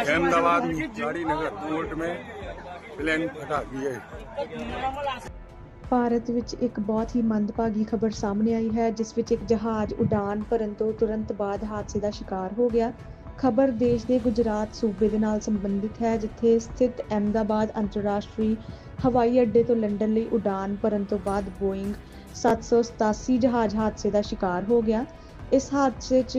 Ahmedabad गाड़ीनगर court में plane फटा गई है ਭਾਰਤ ਵਿੱਚ ਇੱਕ ਬਹੁਤ ਹੀ ਮੰਦਭਾਗੀ ਖਬਰ ਸਾਹਮਣੇ ਆਈ ਹੈ ਜਿਸ ਵਿੱਚ ਇੱਕ ਜਹਾਜ਼ ਉਡਾਨ ਭਰਨ ਤੋਂ ਤੁਰੰਤ ਬਾਅਦ ਹਾਦਸੇ ਦਾ ਸ਼ਿਕਾਰ ਹੋ ਗਿਆ ਖਬਰ ਦੇਸ਼ ਦੇ ਗੁਜਰਾਤ ਸੂਬੇ ਦੇ ਨਾਲ ਸੰਬੰਧਿਤ ਹੈ ਜਿੱਥੇ ਸਥਿਤ ਅਹਿਮਦਾਬਾਦ ਅੰਤਰਰਾਸ਼ਟਰੀ ਹਵਾਈ ਅੱਡੇ ਤੋਂ ਲੰਡਨ ਲਈ ਉਡਾਨ ਭਰਨ ਤੋਂ ਬਾਅਦ ਬੋਇੰਗ 787 ਜਹਾਜ਼ ਹਾਦਸੇ ਦਾ ਸ਼ਿਕਾਰ ਹੋ ਗਿਆ। ਇਸ ਹਾਦਸੇ 'ਚ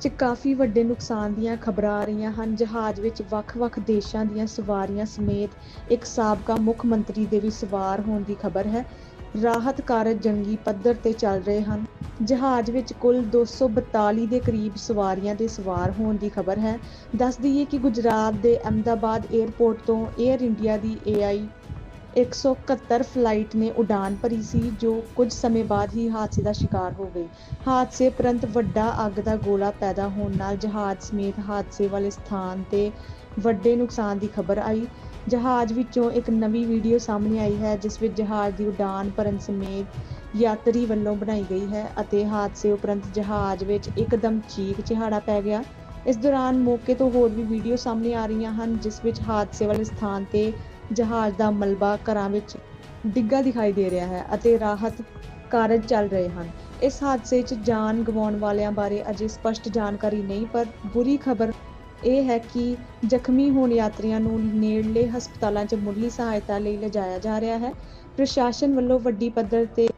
ਚ ਕਾਫੀ ਵੱਡੇ ਨੁਕਸਾਨ ਦੀਆਂ ਖਬਰਾਂ ਆ ਰਹੀਆਂ ਹਨ। ਜਹਾਜ਼ ਵਿੱਚ ਵੱਖ-ਵੱਖ ਦੇਸ਼ਾਂ ਦੀਆਂ ਸਵਾਰੀਆਂ ਸਮੇਤ ਇੱਕ ਸਾਬਕਾ ਮੁੱਖ ਮੰਤਰੀ ਦੇ ਵੀ ਸਵਾਰ ਹੋਣ ਦੀ ਖਬਰ ਹੈ। ਰਾਹਤ ਕਾਰਜ ਜੰਗੀ ਪੱਧਰ ਤੇ ਚੱਲ ਰਹੇ ਹਨ। ਜਹਾਜ਼ ਵਿੱਚ ਕੁੱਲ 242 ਦੇ ਕਰੀਬ ਸਵਾਰੀਆਂ ਦੇ ਸਵਾਰ ਹੋਣ ਦੀ ਖਬਰ ਹੈ। ਦੱਸ ਦਈਏ ਕਿ ਗੁਜਰਾਤ ਦੇ ਅਹਿਮਦਾਬਾਦ 에ਅਰਪੋਰਟ ਤੋਂ 에ਅਰ ਇੰਡੀਆ ਦੀ AI 171 ਫਲਾਈਟ ਨੇ ਉਡਾਨ ਭਰੀ ਸੀ, ਜੋ ਕੁਝ ਸਮੇਂ ਬਾਅਦ ਹੀ ਹਾਦਸੇ ਦਾ ਸ਼ਿਕਾਰ ਹੋ ਗਈ ਹਾਦਸੇ ਉਪਰੰਤ ਵੱਡਾ ਅੱਗ ਦਾ ਗੋਲਾ ਪੈਦਾ ਹੋਣ ਨਾਲ ਜਹਾਜ਼ ਸਮੇਤ ਹਾਦਸੇ ਵਾਲੇ ਸਥਾਨ ਤੇ ਵੱਡੇ ਨੁਕਸਾਨ ਦੀ ਖਬਰ ਆਈ। ਜਹਾਜ਼ ਵਿੱਚੋਂ ਇੱਕ ਨਵੀਂ ਵੀਡੀਓ ਸਾਹਮਣੇ ਆਈ ਹੈ, ਜਿਸ ਵਿੱਚ ਜਹਾਜ਼ ਦੀ ਉਡਾਨ ਭਰਨ ਸਮੇਤ ਯਾਤਰੀ ਵੱਲੋਂ ਬਣਾਈ ਗਈ ਹੈ ਅਤੇ ਹਾਦਸੇ ਉਪਰੰਤ ਜਹਾਜ਼ ਵਿੱਚ ਇੱਕਦਮ ਚੀਕ ਚਿਹਾੜਾ ਪੈ ਗਿਆ। ਇਸ ਦੌਰਾਨ ਮੌਕੇ ਤੋਂ ਹੋਰ ਵੀ ਵੀਡੀਓ ਸਾਹਮਣੇ ਆ ਰਹੀਆਂ ਹਨ, ਜਿਸ ਵਿੱਚ ਹਾਦਸੇ ਵਾਲੇ ਸਥਾਨ ਤੇ ਜਹਾਜ਼ ਦਾ ਮਲਬਾ ਘਰਾਂ ਵਿੱਚ ਡਿੱਗਾ ਦਿਖਾਈ ਦੇ ਰਿਹਾ ਹੈ ਅਤੇ ਰਾਹਤ ਕਾਰਜ ਚੱਲ ਰਹੇ ਹਨ। ਇਸ ਹਾਦਸੇ 'ਚ ਜਾਨ ਗਵਾਉਣ ਵਾਲਿਆਂ ਬਾਰੇ ਅਜੇ ਸਪਸ਼ਟ ਜਾਣਕਾਰੀ ਨਹੀਂ, ਪਰ ਬੁਰੀ ਖਬਰ ਇਹ ਹੈ ਕਿ ਜ਼ਖਮੀ ਹੋਣ ਯਾਤਰੀਆਂ ਨੂੰ ਨੇੜਲੇ ਹਸਪਤਾਲਾਂ 'ਚ ਮੁੱਢਲੀ ਸਹਾਇਤਾ ਲਈ ਲਿਜਾਇਆ ਜਾ ਰਿਹਾ ਹੈ। ਪ੍ਰਸ਼ਾਸਨ ਵੱਲੋਂ ਵੱਡੀ ਪੱਧਰ ਤੇ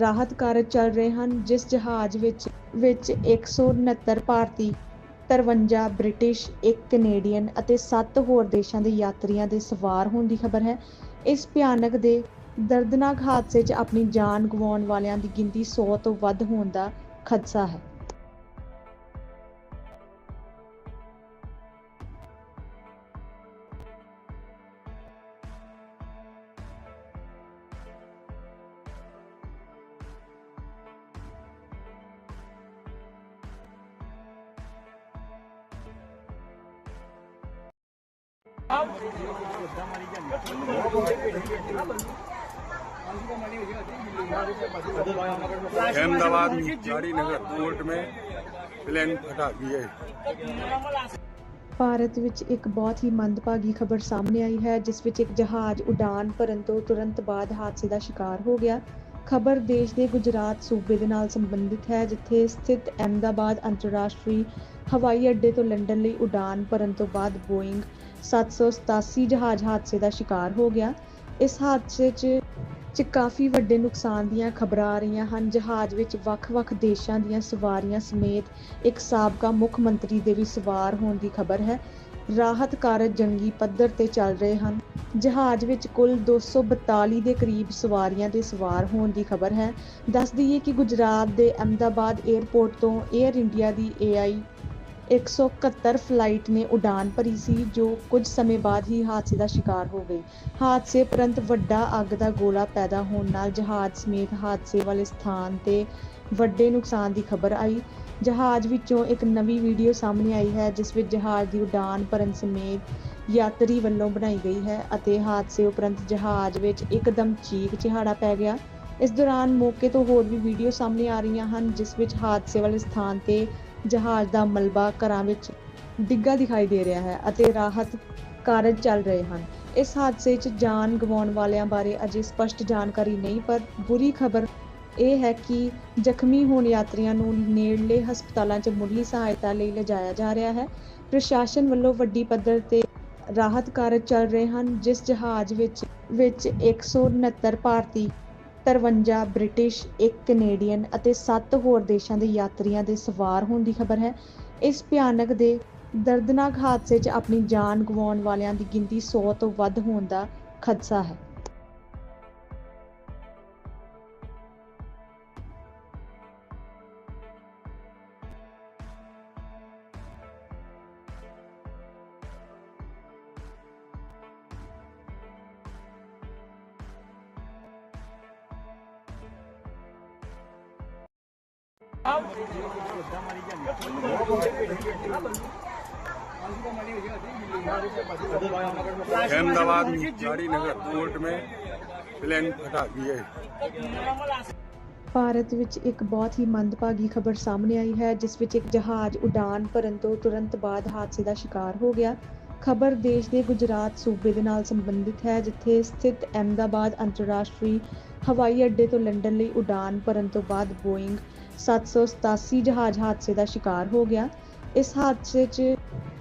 ਰਾਹਤ ਕਾਰਜ ਚੱਲ ਰਹੇ ਹਨ, ਜਿਸ ਜਹਾਜ਼ ਵਿੱਚ ਵਿੱਚ 169 ਭਾਰਤੀ 53 ਬ੍ਰਿਟਿਸ਼, ਇੱਕ ਕੈਨੇਡੀਅਨ ਅਤੇ 7 ਹੋਰ ਦੇਸ਼ਾਂ ਦੇ ਯਾਤਰੀਆਂ ਦੇ ਸਵਾਰ ਹੋਣ ਦੀ ਖਬਰ ਹੈ। ਇਸ ਭਿਆਨਕ ਦੇ ਦਰਦਨਾਕ ਹਾਦਸੇ 'ਚ ਆਪਣੀ ਜਾਨ ਗਵਾਉਣ ਵਾਲਿਆਂ ਦੀ ਗਿਣਤੀ 100 ਤੋਂ ਵੱਧ ਹੋਣ ਦਾ ਖਦਸ਼ਾ ਹੈ। अहमदाबाद गाड़ीनगर कोर्ट में प्लेन फटा गई है ਭਾਰਤ ਵਿੱਚ ਇੱਕ ਬਹੁਤ ਹੀ ਮੰਦਭਾਗੀ ਖਬਰ ਸਾਹਮਣੇ ਆਈ ਹੈ ਜਿਸ ਵਿੱਚ ਇੱਕ ਜਹਾਜ਼ ਉਡਾਨ ਭਰਨ ਤੋਂ ਤੁਰੰਤ ਬਾਅਦ ਹਾਦਸੇ ਦਾ ਸ਼ਿਕਾਰ ਹੋ ਗਿਆ ਖਬਰ ਦੇਸ਼ ਦੇ ਗੁਜਰਾਤ ਸੂਬੇ ਦੇ ਨਾਲ ਸੰਬੰਧਿਤ ਹੈ ਜਿੱਥੇ ਸਥਿਤ ਅਹਿਮਦਾਬਾਦ ਅੰਤਰਰਾਸ਼ਟਰੀ ਹਵਾਈ ਅੱਡੇ ਤੋਂ ਲੰਡਨ ਲਈ ਉਡਾਨ ਭਰਨ ਤੋਂ ਬਾਅਦ ਬੋਇੰਗ 787 ਜਹਾਜ਼ ਹਾਦਸੇ ਦਾ ਸ਼ਿਕਾਰ ਹੋ ਗਿਆ। ਇਸ ਹਾਦਸੇ 'ਚ ਚ ਕਾਫੀ ਵੱਡੇ ਨੁਕਸਾਨ ਦੀਆਂ ਖਬਰਾਂ ਆ ਰਹੀਆਂ ਹਨ। ਜਹਾਜ਼ ਵਿੱਚ ਵੱਖ-ਵੱਖ ਦੇਸ਼ਾਂ ਦੀਆਂ ਸਵਾਰੀਆਂ ਸਮੇਤ ਇੱਕ ਸਾਬਕਾ ਮੁੱਖ ਮੰਤਰੀ ਦੇ ਵੀ ਸਵਾਰ ਹੋਣ ਦੀ ਖਬਰ ਹੈ। ਰਾਹਤ ਕਾਰਜ ਜੰਗੀ ਪੱਧਰ ਤੇ ਚੱਲ ਰਹੇ ਹਨ। ਜਹਾਜ਼ ਵਿੱਚ ਕੁੱਲ 242 ਦੇ ਕਰੀਬ ਸਵਾਰੀਆਂ ਦੇ ਸਵਾਰ ਹੋਣ ਦੀ ਖਬਰ ਹੈ। ਦੱਸ ਦਈਏ ਕਿ ਗੁਜਰਾਤ ਦੇ ਅਹਿਮਦਾਬਾਦ 에ਅਰਪੋਰਟ ਤੋਂ 에ਅਰ ਇੰਡੀਆ ਦੀ AI 171 ਫਲਾਈਟ ਨੇ ਉਡਾਨ ਭਰੀ ਸੀ, ਜੋ ਕੁਝ ਸਮੇਂ ਬਾਅਦ ਹੀ ਹਾਦਸੇ ਦਾ ਸ਼ਿਕਾਰ ਹੋ ਗਈ ਹਾਦਸੇ ਉਪਰੰਤ ਵੱਡਾ ਅੱਗ ਦਾ ਗੋਲਾ ਪੈਦਾ ਹੋਣ ਨਾਲ ਜਹਾਜ਼ ਸਮੇਤ ਹਾਦਸੇ ਵਾਲੇ ਸਥਾਨ ਤੇ ਵੱਡੇ ਨੁਕਸਾਨ ਦੀ ਖਬਰ ਆਈ। ਜਹਾਜ਼ ਵਿੱਚੋਂ ਇੱਕ ਨਵੀਂ ਵੀਡੀਓ ਸਾਹਮਣੇ ਆਈ ਹੈ, ਜਿਸ ਵਿੱਚ ਜਹਾਜ਼ ਦੀ ਉਡਾਨ ਭਰਨ ਸਮੇਤ ਯਾਤਰੀ ਵੱਲੋਂ ਬਣਾਈ ਗਈ ਹੈ ਅਤੇ ਹਾਦਸੇ ਉਪਰੰਤ ਜਹਾਜ਼ ਵਿੱਚ ਇੱਕਦਮ ਚੀਕ ਚਿਹਾੜਾ ਪੈ ਗਿਆ। ਇਸ ਦੌਰਾਨ ਮੌਕੇ ਤੋਂ ਹੋਰ ਵੀ ਵੀਡੀਓ ਸਾਹਮਣੇ ਆ ਰਹੀਆਂ ਹਨ, ਜਿਸ ਵਿੱਚ ਹਾਦਸੇ ਵਾਲੇ ਸਥਾਨ ਤੇ ਜਹਾਜ਼ ਦਾ ਮਲਬਾ ਘਰਾਂ ਵਿੱਚ ਡਿੱਗਾ ਦਿਖਾਈ ਦੇ ਰਿਹਾ ਹੈ ਅਤੇ ਰਾਹਤ ਕਾਰਜ ਚੱਲ ਰਹੇ ਹਨ। ਇਸ ਹਾਦਸੇ 'ਚ ਜਾਨ ਗਵਾਉਣ ਵਾਲਿਆਂ ਬਾਰੇ ਅਜੇ ਸਪਸ਼ਟ ਜਾਣਕਾਰੀ ਨਹੀਂ, ਪਰ ਬੁਰੀ ਖਬਰ ਇਹ ਹੈ ਕਿ ਜ਼ਖਮੀ ਹੋਣ ਯਾਤਰੀਆਂ ਨੂੰ ਨੇੜਲੇ ਹਸਪਤਾਲਾਂ 'ਚ ਮੁੱਢਲੀ ਸਹਾਇਤਾ ਲਈ ਲਿਜਾਇਆ ਜਾ ਰਿਹਾ ਹੈ। ਪ੍ਰਸ਼ਾਸਨ ਵੱਲੋਂ ਵੱਡੀ ਪੱਧਰ ਤੇ ਰਾਹਤ ਕਾਰਜ ਚੱਲ ਰਹੇ ਹਨ, ਜਿਸ ਜਹਾਜ਼ ਵਿੱਚ ਵਿੱਚ 169 ਭਾਰਤੀ 53 ਬ੍ਰਿਟਿਸ਼, ਇੱਕ ਕੈਨੇਡੀਅਨ ਅਤੇ 7 ਹੋਰ ਦੇਸ਼ਾਂ ਦੇ ਯਾਤਰੀਆਂ ਦੇ ਸਵਾਰ ਹੋਣ ਦੀ ਖਬਰ ਹੈ। ਇਸ ਭਿਆਨਕ ਦੇ ਦਰਦਨਾਕ ਹਾਦਸੇ 'ਚ ਆਪਣੀ ਜਾਨ ਗਵਾਉਣ ਵਾਲਿਆਂ ਦੀ ਗਿਣਤੀ 100 ਤੋਂ ਵੱਧ ਹੋਣ ਦਾ ਖਦਸ਼ਾ ਹੈ। अहमदाबाद गाड़ीनगर कोर्ट में प्लेन फटा गई है ਭਾਰਤ ਵਿੱਚ ਇੱਕ ਬਹੁਤ ਹੀ ਮੰਦਭਾਗੀ ਖਬਰ ਸਾਹਮਣੇ ਆਈ ਹੈ ਜਿਸ ਵਿੱਚ ਇੱਕ ਜਹਾਜ਼ ਉਡਾਨ ਭਰਨ ਤੋਂ ਤੁਰੰਤ ਬਾਅਦ ਹਾਦਸੇ ਦਾ ਸ਼ਿਕਾਰ ਹੋ ਗਿਆ ਖਬਰ ਦੇਸ਼ ਦੇ ਗੁਜਰਾਤ ਸੂਬੇ ਦੇ ਨਾਲ ਸੰਬੰਧਿਤ ਹੈ ਜਿੱਥੇ ਸਥਿਤ ਅਹਿਮਦਾਬਾਦ ਅੰਤਰਰਾਸ਼ਟਰੀ ਹਵਾਈ ਅੱਡੇ ਤੋਂ ਲੰਡਨ ਲਈ ਉਡਾਨ ਭਰਨ ਤੋਂ ਬਾਅਦ ਬੋਇੰਗ 787 ਜਹਾਜ਼ ਹਾਦਸੇ ਦਾ ਸ਼ਿਕਾਰ ਹੋ ਗਿਆ। ਇਸ ਹਾਦਸੇ 'ਚ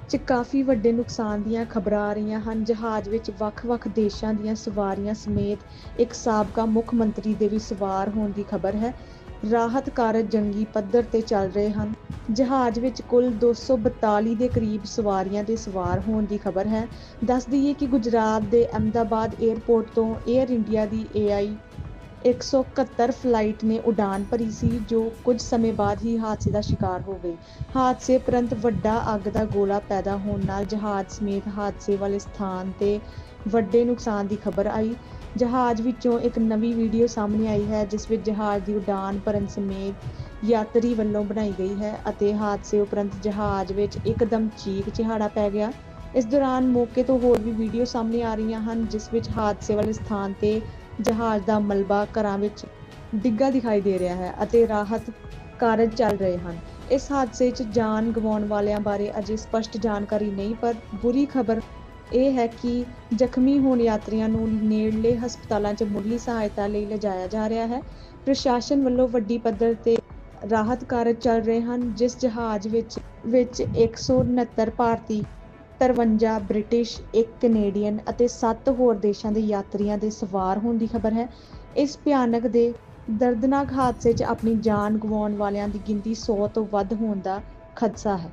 ਚ ਕਾਫੀ ਵੱਡੇ ਨੁਕਸਾਨ ਦੀਆਂ ਖਬਰਾਂ ਆ ਰਹੀਆਂ ਹਨ। ਜਹਾਜ਼ ਵਿੱਚ ਵੱਖ-ਵੱਖ ਦੇਸ਼ਾਂ ਦੀਆਂ ਸਵਾਰੀਆਂ ਸਮੇਤ ਇੱਕ ਸਾਬਕਾ ਮੁੱਖ ਮੰਤਰੀ ਦੇ ਵੀ ਸਵਾਰ ਹੋਣ ਦੀ ਖਬਰ ਹੈ। ਰਾਹਤ ਕਾਰਜ ਜੰਗੀ ਪੱਧਰ ਤੇ ਚੱਲ ਰਹੇ ਹਨ। ਜਹਾਜ਼ ਵਿੱਚ ਕੁੱਲ 242 ਦੇ ਕਰੀਬ ਸਵਾਰੀਆਂ ਦੇ ਸਵਾਰ ਹੋਣ ਦੀ ਖਬਰ ਹੈ। ਦੱਸ ਦਈਏ ਕਿ ਗੁਜਰਾਤ ਦੇ ਅਹਿਮਦਾਬਾਦ 에ਅਰਪੋਰਟ ਤੋਂ 에ਅਰ ਇੰਡੀਆ ਦੀ AI 171 ਫਲਾਈਟ ਨੇ ਉਡਾਨ ਭਰੀ ਸੀ, ਜੋ ਕੁਝ ਸਮੇਂ ਬਾਅਦ ਹੀ ਹਾਦਸੇ ਦਾ ਸ਼ਿਕਾਰ ਹੋ ਗਈ ਹਾਦਸੇ ਉਪਰੰਤ ਵੱਡਾ ਅੱਗ ਦਾ ਗੋਲਾ ਪੈਦਾ ਹੋਣ ਨਾਲ ਜਹਾਜ਼ ਸਮੇਤ ਹਾਦਸੇ ਵਾਲੇ ਸਥਾਨ ਤੇ ਵੱਡੇ ਨੁਕਸਾਨ ਦੀ ਖਬਰ ਆਈ। ਜਹਾਜ਼ ਵਿੱਚੋਂ ਇੱਕ ਨਵੀਂ ਵੀਡੀਓ ਸਾਹਮਣੇ ਆਈ ਹੈ, ਜਿਸ ਵਿੱਚ ਜਹਾਜ਼ ਦੀ ਉਡਾਨ ਭਰਨ ਸਮੇਤ ਯਾਤਰੀ ਵੱਲੋਂ ਬਣਾਈ ਗਈ ਹੈ ਅਤੇ ਹਾਦਸੇ ਉਪਰੰਤ ਜਹਾਜ਼ ਵਿੱਚ ਇੱਕਦਮ ਚੀਕ ਚਿਹਾੜਾ ਪੈ ਗਿਆ। ਇਸ ਦੌਰਾਨ ਮੌਕੇ ਤੋਂ ਹੋਰ ਵੀ ਵੀਡੀਓ ਸਾਹਮਣੇ ਆ ਰਹੀਆਂ ਹਨ, ਜਿਸ ਵਿੱਚ ਹਾਦਸੇ ਵਾਲੇ ਸਥਾਨ ਤੇ ਜਹਾਜ਼ ਦਾ ਮਲਬਾ ਘਰਾਂ ਵਿੱਚ ਡਿੱਗਾ ਦਿਖਾਈ ਦੇ ਰਿਹਾ ਹੈ ਅਤੇ ਰਾਹਤ ਕਾਰਜ ਚੱਲ ਰਹੇ ਹਨ। ਇਸ ਹਾਦਸੇ 'ਚ ਜਾਨ ਗਵਾਉਣ ਵਾਲਿਆਂ ਬਾਰੇ ਅਜੇ ਸਪਸ਼ਟ ਜਾਣਕਾਰੀ ਨਹੀਂ, ਪਰ ਬੁਰੀ ਖਬਰ ਇਹ ਹੈ ਕਿ ਜ਼ਖਮੀ ਹੋਣ ਯਾਤਰੀਆਂ ਨੂੰ ਨੇੜਲੇ ਹਸਪਤਾਲਾਂ 'ਚ ਮੁੱਢਲੀ ਸਹਾਇਤਾ ਲਈ ਲਿਜਾਇਆ ਜਾ ਰਿਹਾ ਹੈ। ਪ੍ਰਸ਼ਾਸਨ ਵੱਲੋਂ ਵੱਡੀ ਪੱਧਰ ਤੇ ਰਾਹਤ ਕਾਰਜ ਚੱਲ ਰਹੇ ਹਨ, ਜਿਸ ਜਹਾਜ਼ ਵਿੱਚ ਵਿੱਚ 169 ਭਾਰਤੀ 53 ਬ੍ਰਿਟਿਸ਼, ਇੱਕ ਕੈਨੇਡੀਅਨ ਅਤੇ 7 ਹੋਰ ਦੇਸ਼ਾਂ ਦੇ ਯਾਤਰੀਆਂ ਦੇ ਸਵਾਰ ਹੋਣ ਦੀ ਖਬਰ ਹੈ। ਇਸ ਭਿਆਨਕ ਦੇ ਦਰਦਨਾਕ ਹਾਦਸੇ 'ਚ ਆਪਣੀ ਜਾਨ ਗਵਾਉਣ ਵਾਲਿਆਂ ਦੀ ਗਿਣਤੀ 100 ਤੋਂ ਵੱਧ ਹੋਣ ਦਾ ਖਦਸ਼ਾ ਹੈ।